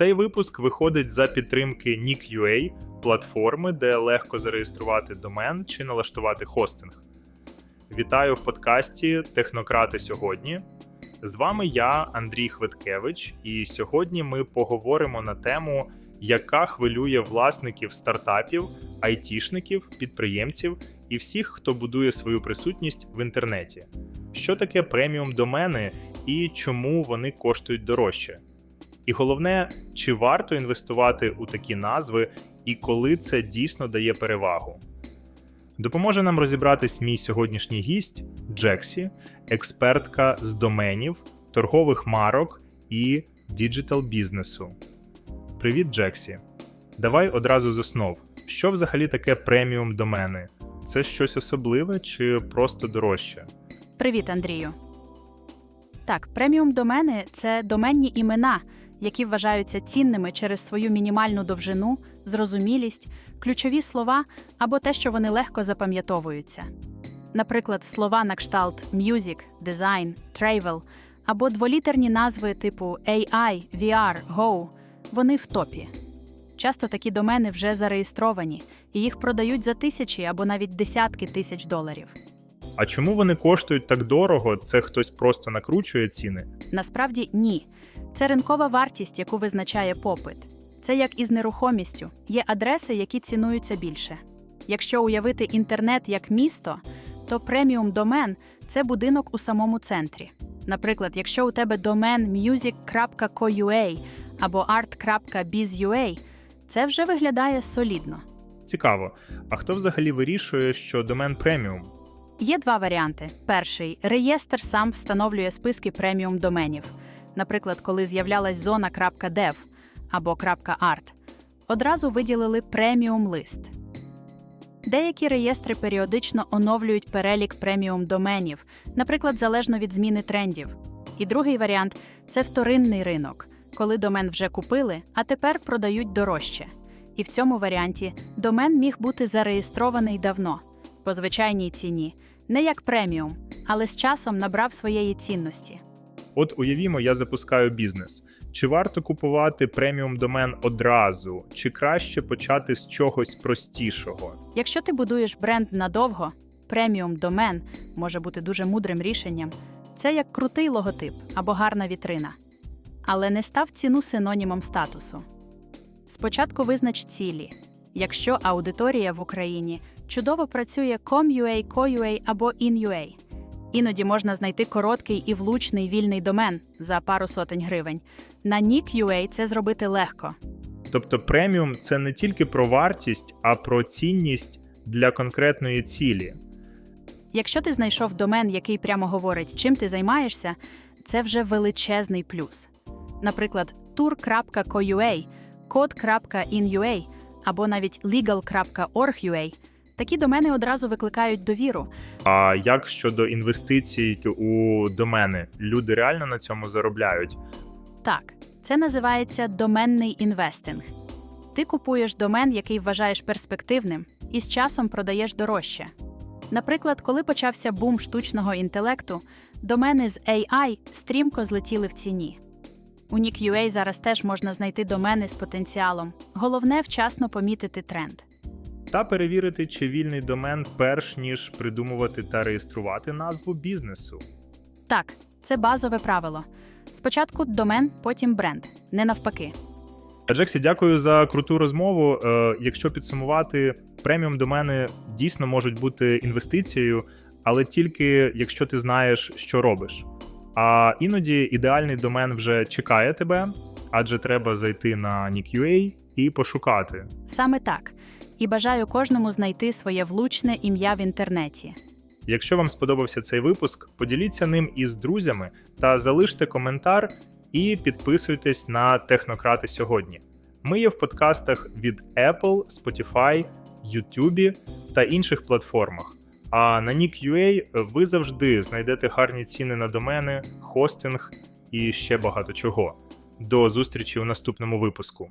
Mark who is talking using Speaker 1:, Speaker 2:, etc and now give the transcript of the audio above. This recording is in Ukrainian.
Speaker 1: Цей випуск виходить за підтримки Nick.ua, платформи, де легко зареєструвати домен чи налаштувати хостинг. Вітаю в подкасті Технократи сьогодні. З вами я, Андрій Хвиткевич, і сьогодні ми поговоримо на тему, яка хвилює власників стартапів, айтішників, підприємців і всіх, хто будує свою присутність в інтернеті. Що таке преміум домени і чому вони коштують дорожче? І головне, чи варто інвестувати у такі назви і коли це дійсно дає перевагу? Допоможе нам розібратись мій сьогоднішній гість Джексі, експертка з доменів, торгових марок і діджитал бізнесу. Привіт, Джексі. Давай одразу з основ. Що взагалі таке преміум домени? Це щось особливе чи просто дорожче?
Speaker 2: Привіт, Андрію. Так, преміум домени це доменні імена, які вважаються цінними через свою мінімальну довжину, зрозумілість, ключові слова або те, що вони легко запам'ятовуються. Наприклад, слова на кшталт music, design, travel або дволітерні назви типу AI, VR, Go – вони в топі. Часто такі домени вже зареєстровані, і їх продають за тисячі або навіть десятки тисяч доларів.
Speaker 1: А чому вони коштують так дорого? Це хтось просто накручує ціни?
Speaker 2: Насправді ні. Це ринкова вартість, яку визначає попит. Це як із нерухомістю. Є адреси, які цінуються більше. Якщо уявити інтернет як місто, то преміум домен це будинок у самому центрі. Наприклад, якщо у тебе домен music.co.ua або art.biz.ua, це вже виглядає солідно.
Speaker 1: Цікаво. А хто взагалі вирішує, що домен преміум?
Speaker 2: Є два варіанти. Перший реєстр сам встановлює списки преміум доменів. Наприклад, коли з'являлась зона .dev або .art, одразу виділили преміум лист. Деякі реєстри періодично оновлюють перелік преміум доменів, наприклад, залежно від зміни трендів. І другий варіант це вторинний ринок, коли домен вже купили, а тепер продають дорожче. І в цьому варіанті домен міг бути зареєстрований давно, по звичайній ціні, не як преміум, але з часом набрав своєї цінності.
Speaker 1: От уявімо, я запускаю бізнес. Чи варто купувати преміум домен одразу, чи краще почати з чогось простішого?
Speaker 2: Якщо ти будуєш бренд надовго, преміум домен може бути дуже мудрим рішенням. Це як крутий логотип або гарна вітрина. Але не став ціну синонімом статусу. Спочатку визнач цілі. Якщо аудиторія в Україні чудово працює com.ua, co.ua або in.ua. Іноді можна знайти короткий і влучний вільний домен за пару сотень гривень. На nick.ua це зробити легко.
Speaker 1: Тобто преміум це не тільки про вартість, а про цінність для конкретної цілі.
Speaker 2: Якщо ти знайшов домен, який прямо говорить, чим ти займаєшся, це вже величезний плюс. Наприклад, tour.co.ua, code.in.ua або навіть legal.org.ua – такі домени одразу викликають довіру.
Speaker 1: А як щодо інвестицій у домени? Люди реально на цьому заробляють?
Speaker 2: Так, це називається доменний інвестинг. Ти купуєш домен, який вважаєш перспективним, і з часом продаєш дорожче. Наприклад, коли почався бум штучного інтелекту, домени з AI стрімко злетіли в ціні. У Nick.ua зараз теж можна знайти домени з потенціалом. Головне вчасно помітити тренд.
Speaker 1: Та перевірити, чи вільний домен, перш ніж придумувати та реєструвати назву бізнесу.
Speaker 2: Так, це базове правило. Спочатку домен, потім бренд, не навпаки.
Speaker 1: Джексі, дякую за круту розмову. Е, якщо підсумувати, преміум домени дійсно можуть бути інвестицією, але тільки якщо ти знаєш, що робиш. А іноді ідеальний домен вже чекає тебе, адже треба зайти на Nick.ua і пошукати.
Speaker 2: Саме так. І бажаю кожному знайти своє влучне ім'я в інтернеті.
Speaker 1: Якщо вам сподобався цей випуск, поділіться ним із друзями та залиште коментар і підписуйтесь на Технократи сьогодні. Ми є в подкастах від Apple, Spotify, YouTube та інших платформах. А на Nick.ua ви завжди знайдете гарні ціни на домени, хостинг і ще багато чого. До зустрічі у наступному випуску.